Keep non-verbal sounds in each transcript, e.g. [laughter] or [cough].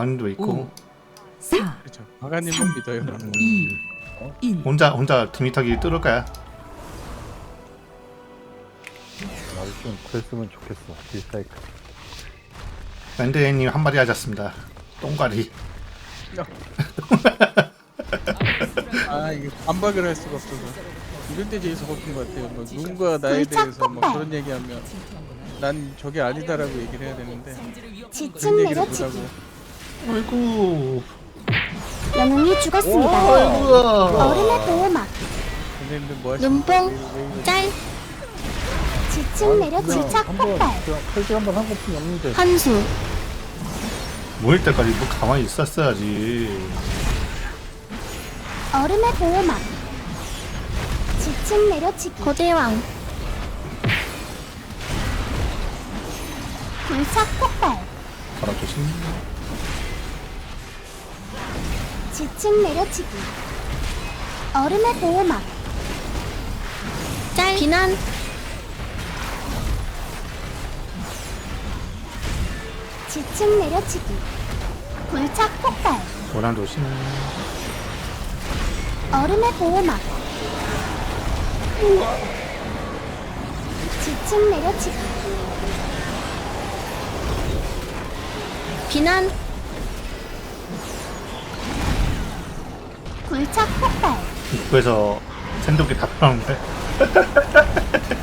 안도 있고 오. 4, 그렇죠. 과가님은 믿어요. 2, 1. 혼자 혼자 드미타기 뚫을 거야. 나도 좀 그랬으면 좋겠어. 딜사이클. 밴드님 한마디 하셨습니다. 똥가리. 아 이게 반박을 할 수가 없어서 이런 데 제일 서글픈 것 같아요. 뭐 누군가 나에 대해서 뭐. 그런 얘기하면 난 저게 아니다라고 얘기를 해야 되는데 그런 얘기를 내려치기 못하고 아이고. 영웅이 죽었습니다. 아이고야. 얼음의 보호막 선생님들 뭐 하시는 눈뽕 짤 지층 내려 질착 폭발 한번 한 것뿐이 없는데. 한수 모일 때까지 뭐 가만히 있었어야지. 얼음의 보호막 지층 내려치기 고대왕 불착 폭발 바로 조심. 지층 내려치기. 얼음의 보호막. 짤 비난. 지층 내려치기. 불착 폭발. 도란 조심. 얼음의 보호막. 지층 내려치기. 비난 불착 폭발 입구에서 샌드위치 다 나오는데. [laughs]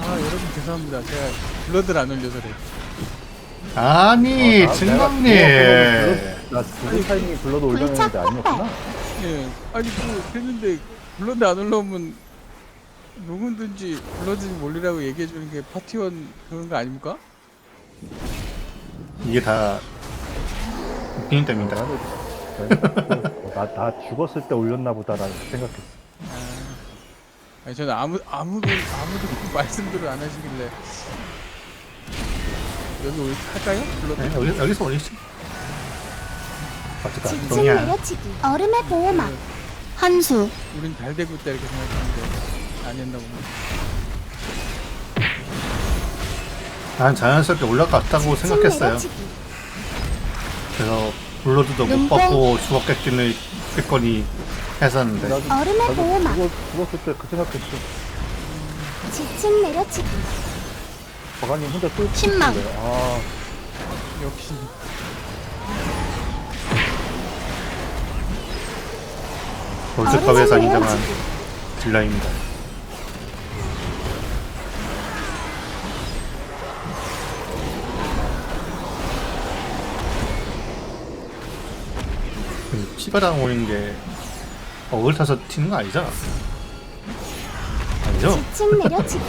아 여러분 죄송합니다. 제가 블러드를 안 올려서 그래. 아니. 내가 블러드- 나 지금 타이밍이 불러도 올려놨는데 아니었구나. 예. 아니 뭐 했는데 블러드 안 올라오면 누구든지 블러드 좀 올리라고 얘기해 주는 게 파티원 그런 거 아닙니까? 이게 다 웃기는 때문이다. 나, 나 죽었을 때 올렸나 보다라는 생각했어. 아니 저는 아무 아무도 아무도 그 [laughs] 말씀들을 안 하시길래 여기 올 할까요? 블러드. 네, 여기, 여기서 올리지. 어쨌든 지층 동이야. 내려치기 얼음의 보호막 한수 우린 잘 되고 있다 이렇게 생각했는데 안 했나 보네. 난 자연스럽게 올라갔다고 생각했어요. 그래서 블러드도 못 눈뽕. 받고 죽었겠거니 겠거니 했었는데 나도, 얼음의 나도 보호막 죽었, 죽었을 때 그 생각했어. 지층 내려치기 버가님 혼자 또 신망. 아, 역시 롤드컵에서 얼음의 인정한. 딜라입니다. 피가 나오는 게 억을 타서 튀는 거 아니죠? 아니죠? 지층 내려치기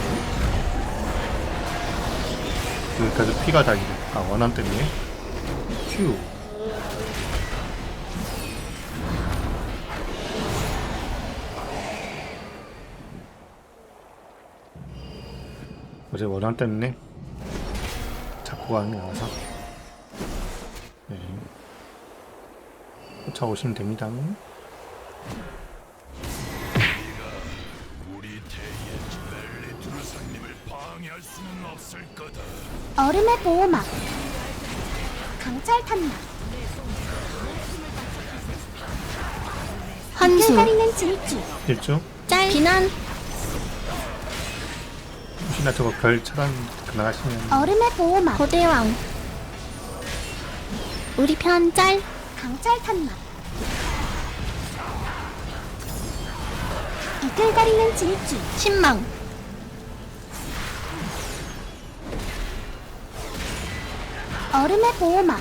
그 그래도 피가 다니아 원함 때문에? 휴. 어제 원함 때문에 잡고 가는 게 나와서? 네 쫓아오시면 됩니다. 얼음의 보호막 강철 탄막 한수. 가리는 질주 일주? 짤. 비난. 혹시나 저거 별 차단 그만하시면. 얼음의 보호막 고대왕. 우리 편 짤. 강철 탄막 이끌거리는 질주 신망. 얼음의 보호막.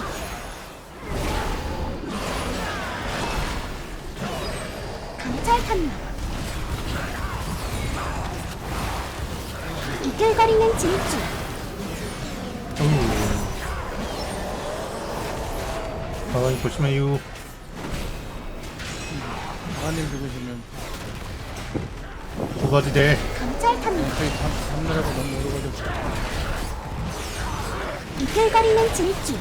강철 탄막 이끌거리는 질주. 어, 보시면요. 아님 죽으시면 두 가지 저희 너무 질주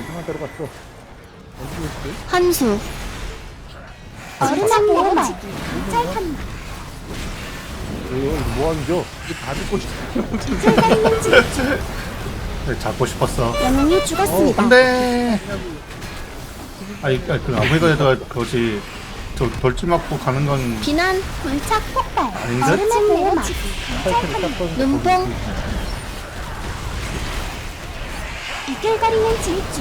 이상한 데로 갔어. 어디 있어요? 한수 이거 뭐 하는 겨? 이게 다 듣고 질주 [laughs] 네, 잡고 싶었어. 영웅이 죽었습니다 안돼. 아니, 아니, 그 아무리 그래도 그거지. 저 돌진 맞고 가는 건 비난 불착 폭발 아닌데? 얼음의 써서 눈뽕 이끌거리는 질주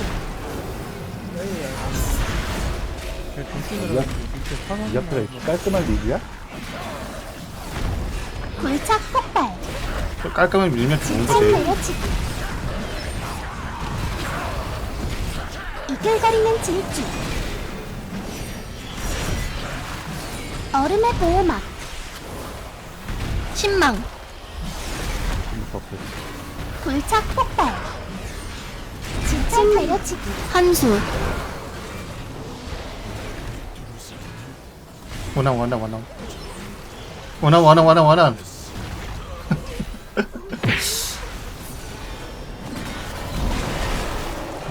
이 앞에가 이렇게 깔끔한 립이야? 불착 폭발 깔끔하게 밀면 좋은 참 거지. 내려치기 이끌거리는 질주 얼음의 보호막 신망. 불착 폭발 지침 내려치기 한수 원한 원한 원한. 원한 원한 원한 원한.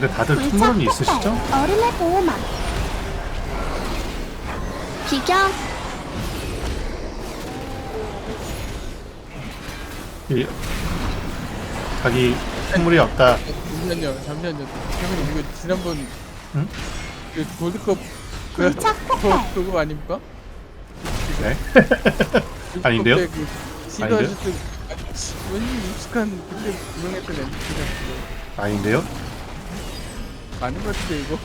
근데 다들 tumul은 있으시죠? 얼음의 보호막 비경 이, 자기 tumul이 없다. 잠시만요, 잠시만요. 형님 이거 지난번 응? 그 골드컵 그 불착 폭발 그거 아닙니까? 네. [laughs] 골드컵 아닌데요? 때그 시도 아닌데요? 하실 때 왠지 익숙한 그때 유명했던 엠비가 아닌데요? 아닌 것 같은데 이거.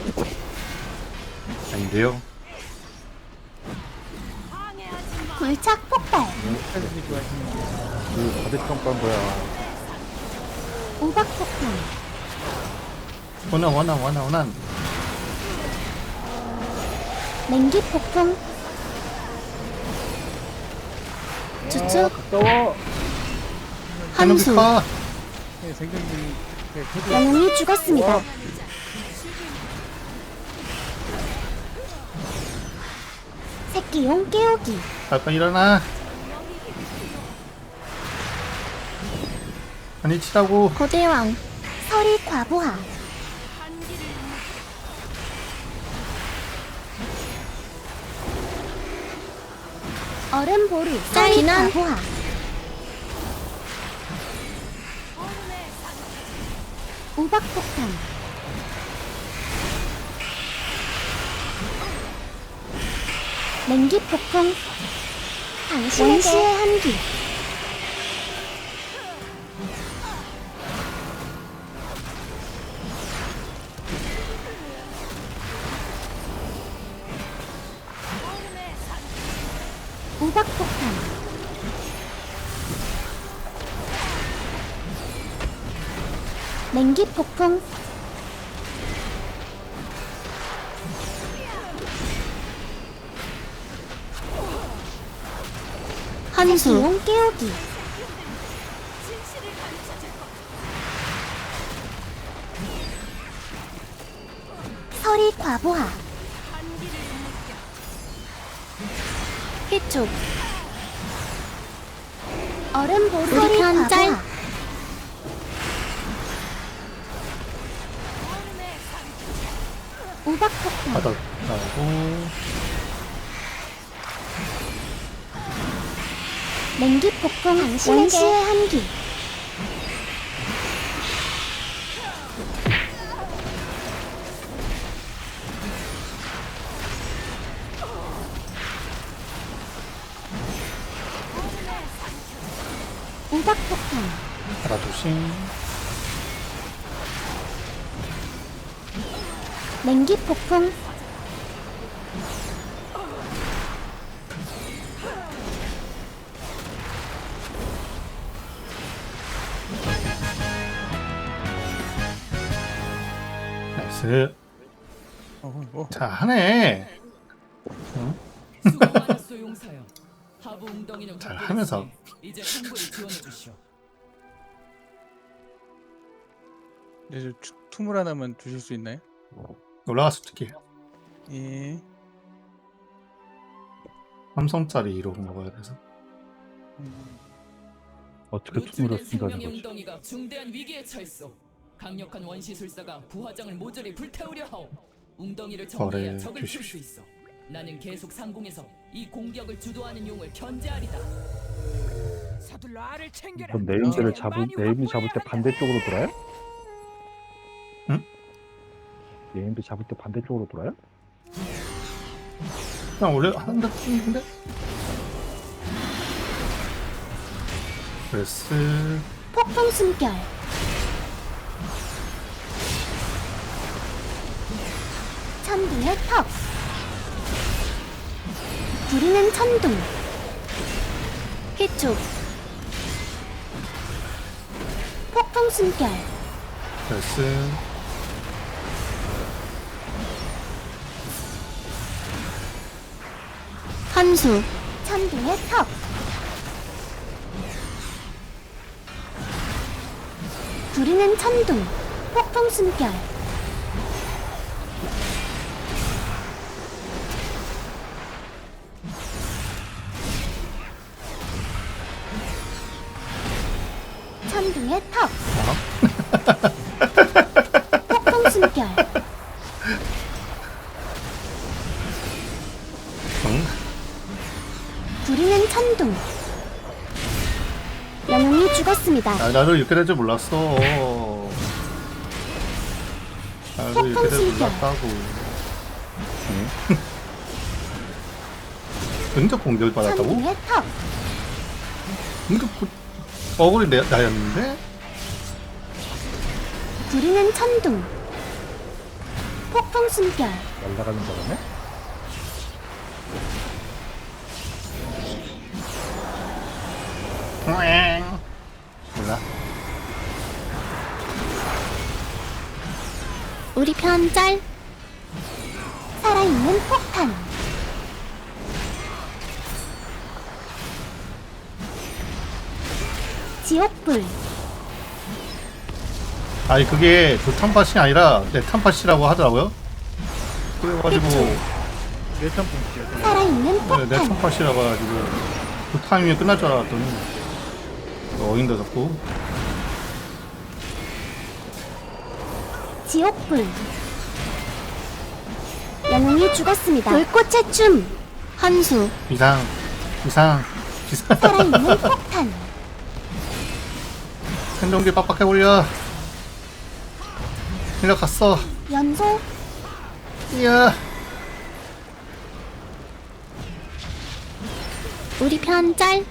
아닌데요? 불착 폭발 사진이 좋아하시는 그 과대평가한 거야. 우박폭탄 원한 원한 원한 원한. 냉기 폭풍 주축 가까워. 함수 네, 생존 중 네, 코드 영웅이 죽었습니다. 새끼용 깨우기. 빨리 일어나. 아니 치라고. 고대왕 설이 과부하. 얼음 보루 설이 과부하 우박폭탄. 냉기 폭풍 당신에게. 원시의 한기. 우박폭탄 냉기 폭풍. 한수. 용 깨우기. 설이 과부하. 희축 얼음 보루 설이 과부하 냉기 폭풍 원시의 한기. 우박폭탄 바다 조심. 냉기 폭풍 자 하네. 수고 많았소 용사여. 하부 웅덩이는 잘 하면서. 이제 충분히 지원해 주시오. 이제 저 투- 투물 하나만 주실 수 있나요? 올라가서 어떻게 예. 삼성짜리 이로 먹어야 돼서. 음, 어떻게 노출된 투물을 쓴다는 생명의 거지? 웅덩이가 중대한 위기에 처했소. 강력한 원시술사가 부화장을 모조리 불태우려 하오. 웅덩이를 정리해야 거래 적을 풀 주십시오. 수 있어. 나는 계속 상공에서 이 공격을 주도하는 용을 견제하리다. 서둘러 알을 챙겨라. 그럼 네임드를 잡을 네임드 잡을 때 반대쪽으로 돌아요? 응? 네임드 잡을 때 반대쪽으로 돌아요? 그냥 원래 하는데 뿐인데? 그레스 폭풍 숨결 천둥의 턱. 부리는 천둥. 해촉 폭풍 숨결. 그레스 한수. 천둥의 턱. 부리는 천둥. 폭풍 숨결 아, 나도 이렇게 될 줄 몰랐어 나도 이렇게 될 줄 몰랐다고 응? 응급 공격을 받았다고? 응급 고... 억울이 내, 나였는데? 부리는 천둥 폭풍 숨결 날아가는 바람에? 몰라 우리 편 짤. 살아있는 폭탄 지옥불. 아니 그게 조탄팟이 아니라 내탄팟이라고 하더라고요. 그래가지고 내탄 뽕이야. 살아있는 네, 폭탄 내탄팟이라고 해가지고 그 타이밍이 끝날 줄 알았더니 어인다 자꾸 지옥불. 영웅이 죽었습니다. 불꽃의 춤. 한수. 비상 비상. 비상 살아있는 폭탄. 생존기 빡빡해 올려. 그냥 갔어. 연소. 이야. 우리 편짤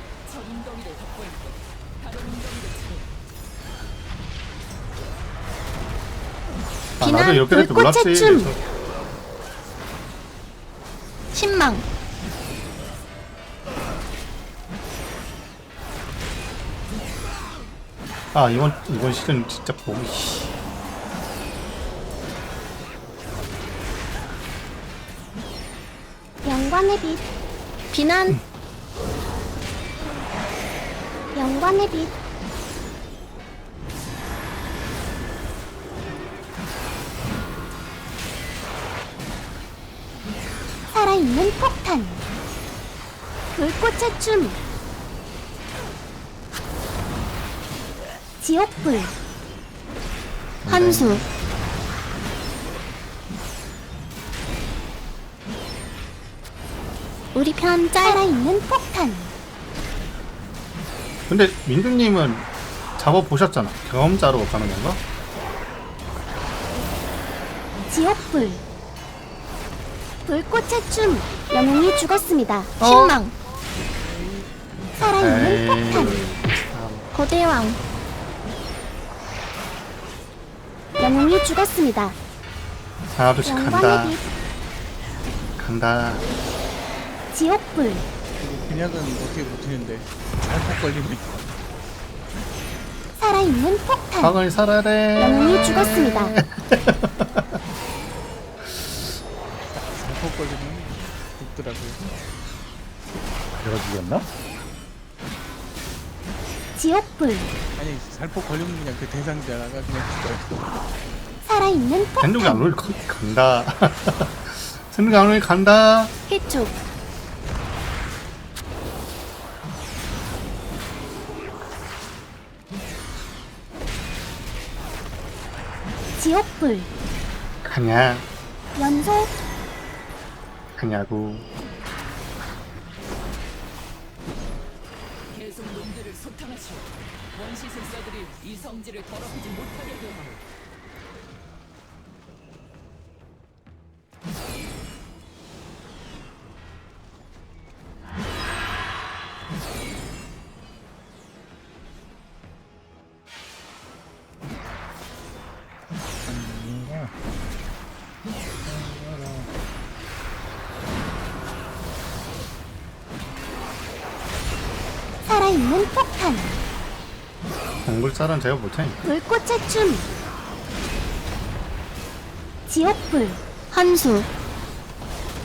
아, 비난, 나도 이렇게 될줄 불꽃의 몰랐지 춤. 신망. 아 이번 이번 시즌 진짜 보기. 씨. 영광의 빛. 비난. 영광의 빛 불꽃의 춤 지옥불. 한수. 우리 편 살아있는 폭탄. 근데 민두님은 잡아 보셨잖아. 경험자로 가는 건가? 지옥불. 불꽃의 춤 영웅이 죽었습니다. 어? 신망 살아있는 폭탄 참. 거대왕. 영웅이 죽었습니다. 하나둘씩 간다. 영광의 간다. 빛 지옥불. 그냥은 어떻게 버티는데? 잘못 걸리면 살아있는 폭탄. 방을 살아야 돼 영웅이 죽었습니다. 잘못 걸리면 죽더라고요. 내가 죽였나? 지옥불. 아니 살포 걸리면 그냥 그 대상자가 그냥 죽어요. 살아있는 생존기 안 폭탄 올리 간다. [laughs] 생존기 안 올리 간다. 해촉 지옥불. 가냐? 연소 하냐고. 소탕하시오. 원시술사들이 이 성지를 더럽히지 못하게 하오. 동굴살은 제가 못하니까. 불꽃의 춤 지옥불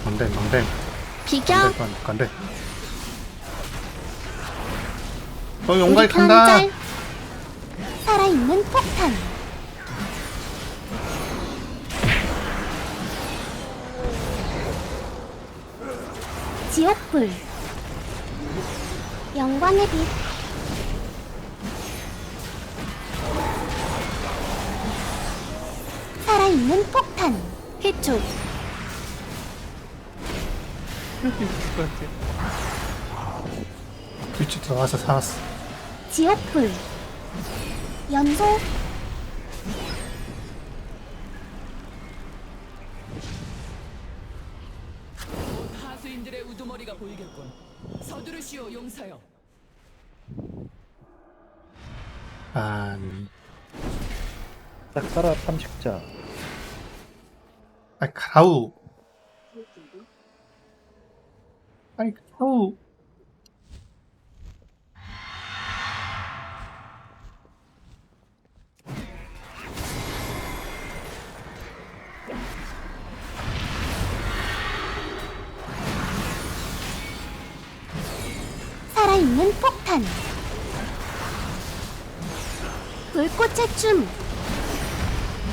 건대, 건대. 비경 건대, 건대. 너 용가에 우리 편 간다. 짤. 살아있는 폭탄 지옥불 영광의 빛 이렇게 있을 것 같아. 빛이 들어가서 살았어. 지옥불 연소 곧 하수인들의 우두머리가 보이겠군. 서두르시오, 용사여. 아니. 짝사라 탐식자. 아이, 가우. 아이, 가우. 살아있는 폭탄 불꽃의 춤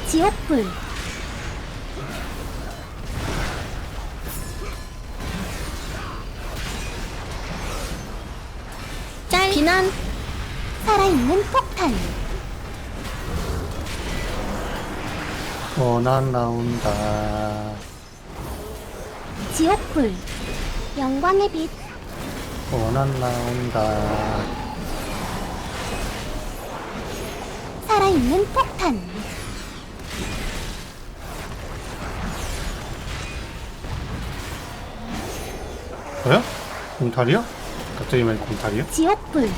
지옥불 살아있는 폭탄 원한 나온다. 지옥불 영광의 빛 원한 나온다. 살아있는 폭탄 뭐야? 공탈이요? 갑자기 왜 공탈이요? 지옥불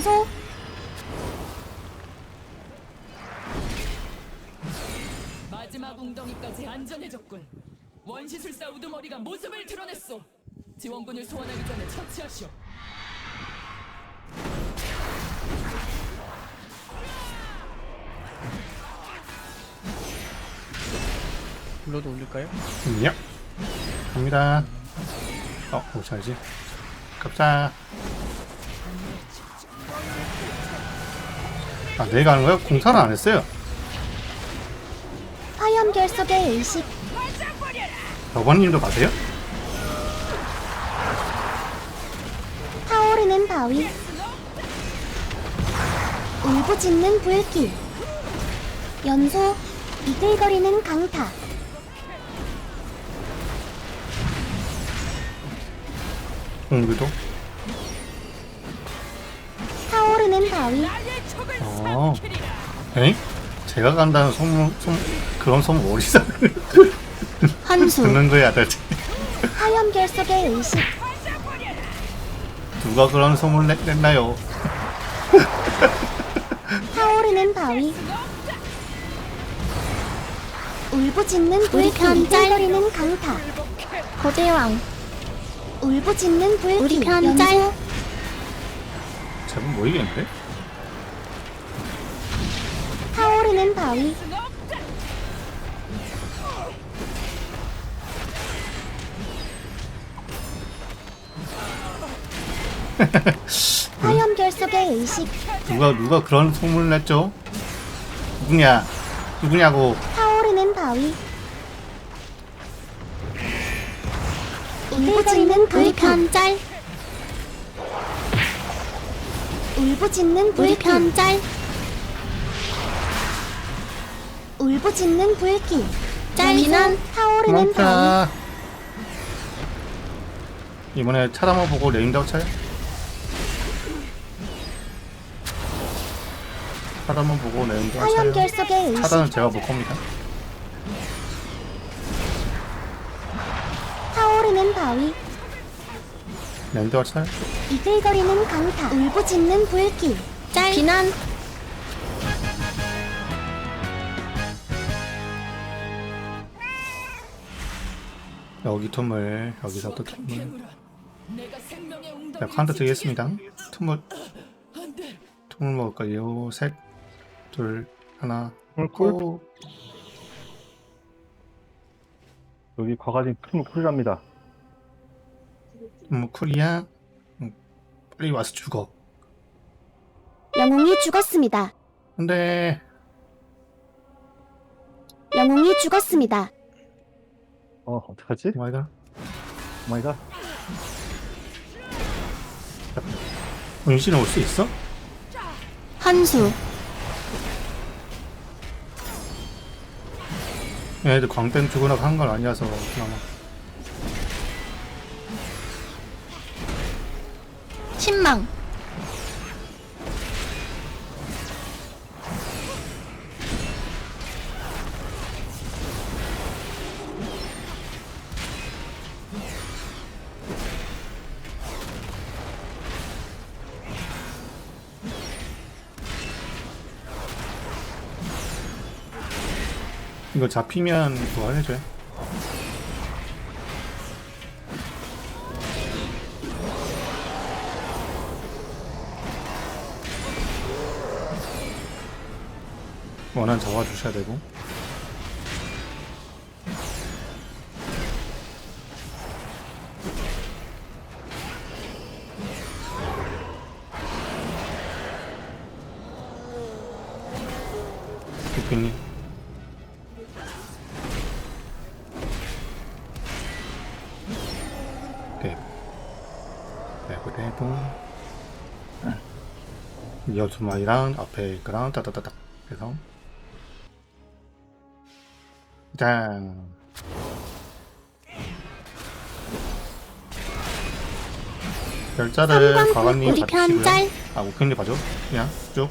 연소 마지막 웅덩이까지 안전해졌군. 원시술사 우두머리가 모습을 드러냈소. 지원군을 소환하기 전에 처치하시오. 불러도 올릴까요? 야. 갑니다. 어, 못 차야지. 갑자. 아, 내가 하는 거야? 공탈은 안 했어요. 화염 결속의 의식 여관님도 맞아요? 타오르는 바위 울부짖는 불길 연소 이글거리는 강타 공유도? 타오르는 바위 어. 에? 제가 간다는 소문, 소문, 그런 소문 어디서 환수 듣는 거야, 아저씨? 화염 결속의 의식 누가 그런 소문 냈, 냈나요? 타오르는 바위 울부짖는 불길 이글거리는 강타 고대왕 울부짖는 불길 우리 편 짤 제법 모이겠는데? 타오르는 바위 [laughs] 화염 결속의 의식 누가, 누가 그런 소문을 냈죠? 누구냐? 누구냐고. 타오르는 바위 울부짖는 불길 편짤 울부짖는 불길 편짤 울부짖는 불길 짤 비난 타오르는 바위. 이번에 차담아 보고 레인다우 차요? 차담아 보고 레인다우 화염 차요? 결속의 의식 차단은 제가 못 겁니다. 타오르는 바위 레인다우 차요? 이글거리는 강타 울부짖는 불길 짤 비난 여기 틈을 여기서 또 틈을. 자 카운터 드리겠습니다. 틈을 틈을 먹을까요? 셋둘 하나 꿀. 고. 여기 과가진 큰 쿨이랍니다. 음, 쿨이야? 음, 빨리 와서 죽어. 영웅이 죽었습니다. 안돼. 영웅이 죽었습니다 어, 어떡하지? 오마이갓 오마이갓. 은신은 올수 있어? 한수 얘네들 광땡 죽으라고 한건 아니라서 그나마 신망 이거 잡히면 그거 해줘요. 원한 잡아주셔야 되고. 대표님 여수마이랑 앞에 있거랑 따다다닥 해서. 짠. 삼광 과관님 우리 짤. 아 우편님 봐줘. 그냥 쭉.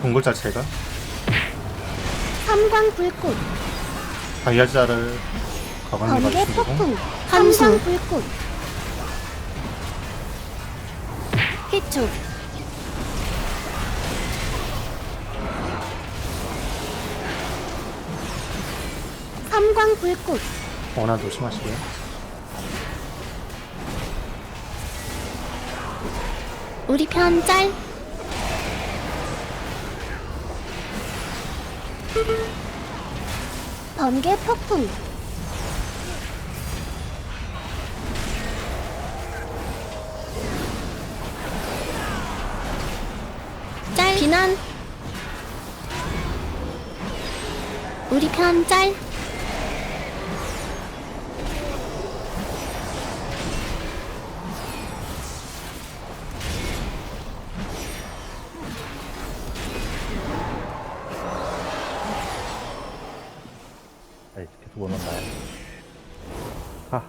동굴 자체가? 삼광 불꽃. 다이아자를 과관님 번개 봐주시고. 폭풍 함성 불꽃. 희축 삼광 불꽃. 원한 조심하시고요. 우리 편 짤. 번개 폭풍. 비난. 우리 편 짤. 아이, 계속 못 온다. 가.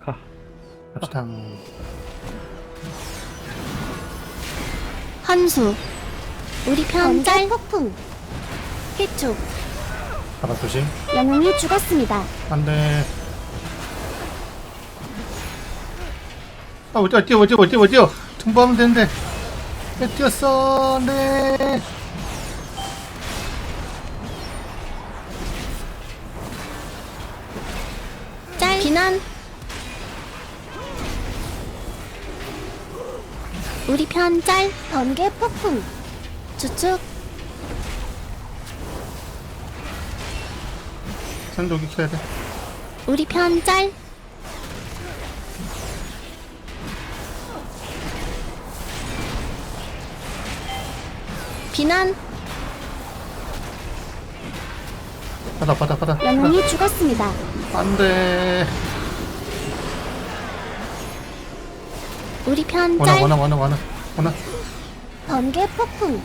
가. 합시다 한수. 우리 편 짤. 폭풍. 희축. 바닥 조심 영웅이 죽었습니다. 안 돼 아 어디야 뛰어 어디야 어디야 어디야 통보하면 되는데 왜 뛰었어 안 돼 짤. 비난. 우리 편 짤. 번개 폭풍. 주축. 산독이 켜야 돼 우리 편 짤. 비난. 바닥 바닥 바닥 영웅이 죽었습니다. 안돼 우리 짤. 원하 원하 원하 원하 번개 폭풍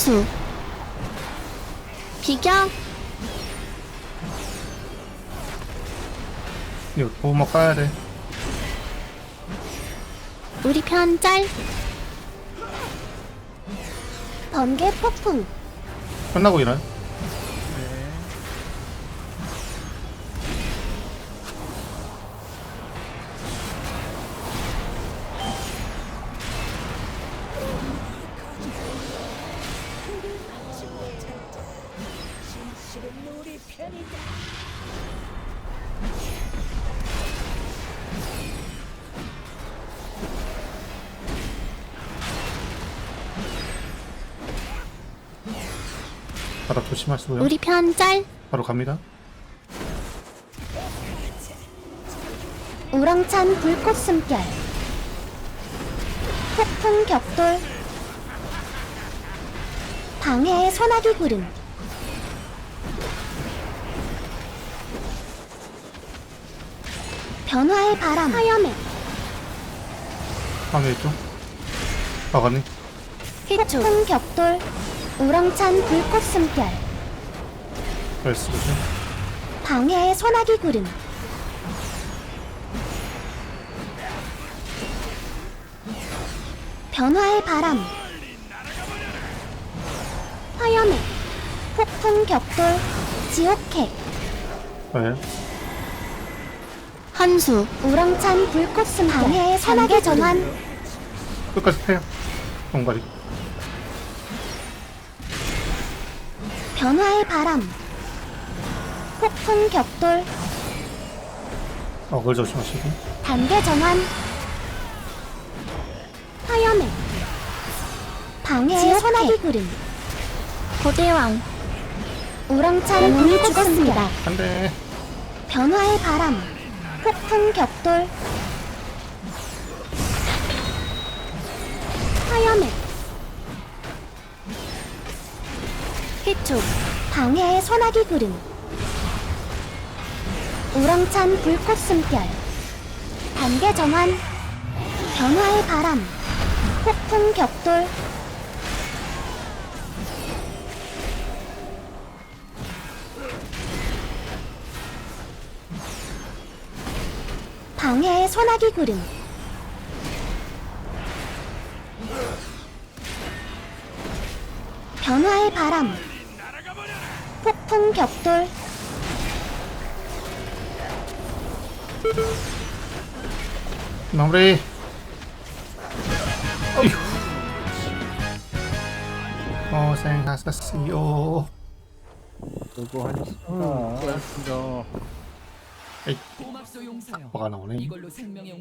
환수 비경 이거 보호막 까야 돼. 우리 편짤 번개 폭풍 끝나고 일어나. 바닥 조심하시고요. 우리 편 짤 바로 갑니다. 우렁찬 불꽃 숨결 폭풍 격돌 방해의 소나기 구름 변화의 바람 하염에 다음에 있죠? 막았네. 폭풍 격돌 우렁찬 불꽃 숨결? 방해의 소나기 구름 변화의 바람 화염의 폭풍 격돌 지옥해 네. 한수 우렁찬 불꽃 숨 방해의 소나기 전환 끝까지 패요. 동가리. 변화의 바람. 폭풍 격돌. 어글 조심하시고. 단계 전환. 화염의 방해의 소나기 구름. 고대왕. 우렁찬 불꽃 숨결 안 돼. 변화의 바람. 폭풍 격돌. 화염의 희축 방해의 소나기 구름. 우렁찬 불꽃 숨결. 단계 전환 변화의 바람. 폭풍 격돌. 방해의 소나기 구름. 변화의 바람 폭풍 격돌 마무리. 어휴. 고생하셨어요. 수고하셨습니다. 뭐가 나오네. 이걸로 생명의